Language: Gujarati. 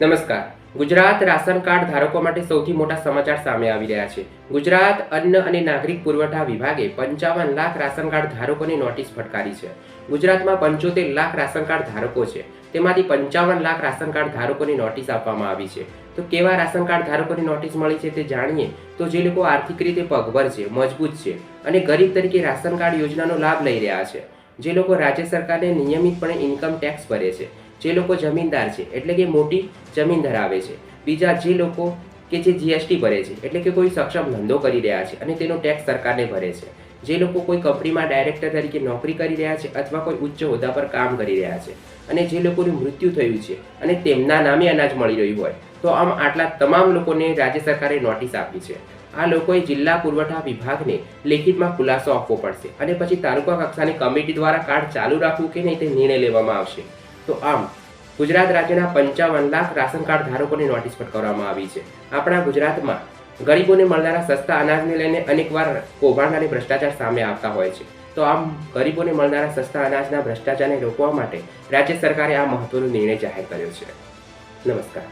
નમસ્કાર. ગુજરાત રાશન કાર્ડ ધારકો માટે સૌથી મોટા સમાચાર સામે આવી રહ્યા છે. ગુજરાત અન્ન અને નાગરિક પુરવઠા વિભાગે પંચાવન લાખ રાશન કાર્ડ ધારકોને નોટિસ ફટકારી છે. ગુજરાતમાં પંચોતેર લાખ રાશન કાર્ડ ધારકો છે. તેમાંથી પંચાવન લાખ રાશન કાર્ડ ધારકોને નોટિસ આપવામાં આવી છે. તો કેવા રાશન કાર્ડ ધારકોને નોટિસ મળી છે તે જાણીએ? તો જે લોકો આર્થિક રીતે પગભર છે, મજબૂત છે અને ગરીબ તરીકે રાશન કાર્ડ યોજનાનો લાભ લઈ રહ્યા છે. જે લોકો રાજ્ય સરકારને નિયમિતપણે ઇન્કમ ટેક્સ ભરે છે. જે લોકો જમીનદાર છે, એટલે કે મોટી જમીન ધરાવે છે. બીજા જે લોકો કે જે જીએસટી ભરે છે, એટલે કે કોઈ સક્ષમ ધંધો કરી રહ્યા છે અને તેનો ટેક્સ સરકારને ભરે છે. જે લોકો કોઈ કંપનીમાં ડાયરેક્ટર તરીકે નોકરી કરી રહ્યા છે અથવા કોઈ ઉચ્ચ હોદ્દા પર કામ કરી રહ્યા છે અને જે લોકોનું મૃત્યુ થયું છે અને તેમના નામે અનાજ મળી રહ્યું હોય, તો આમ આટલા તમામ લોકોને રાજ્ય સરકારે નોટિસ આપી છે. આ લોકોએ જિલ્લા પુરવઠા વિભાગને લેખિતમાં ખુલાસો આપવો પડશે અને પછી તાલુકા કક્ષાની કમિટી દ્વારા કાર્ડ ચાલુ રાખવું કે નહીં તે નિર્ણય લેવામાં આવશે. તો આમ, ગુજરાત રાજ્યના પંચાવન લાખ રાશન કાર્ડ ધારકોને નોટિસ ફટકારવામાં આવી છે. આપણા ગુજરાતમાં ગરીબોને મળનારા સસ્તા અનાજને લઈને અનેકવાર કૌભાંડ અને ભ્રષ્ટાચાર સામે આવતા હોય છે. તો આમ, ગરીબોને મળનારા સસ્તા અનાજના ભ્રષ્ટાચારને રોકવા માટે રાજ્ય સરકારે આ મહત્વનો નિર્ણય જાહેર કર્યો છે. નમસ્કાર.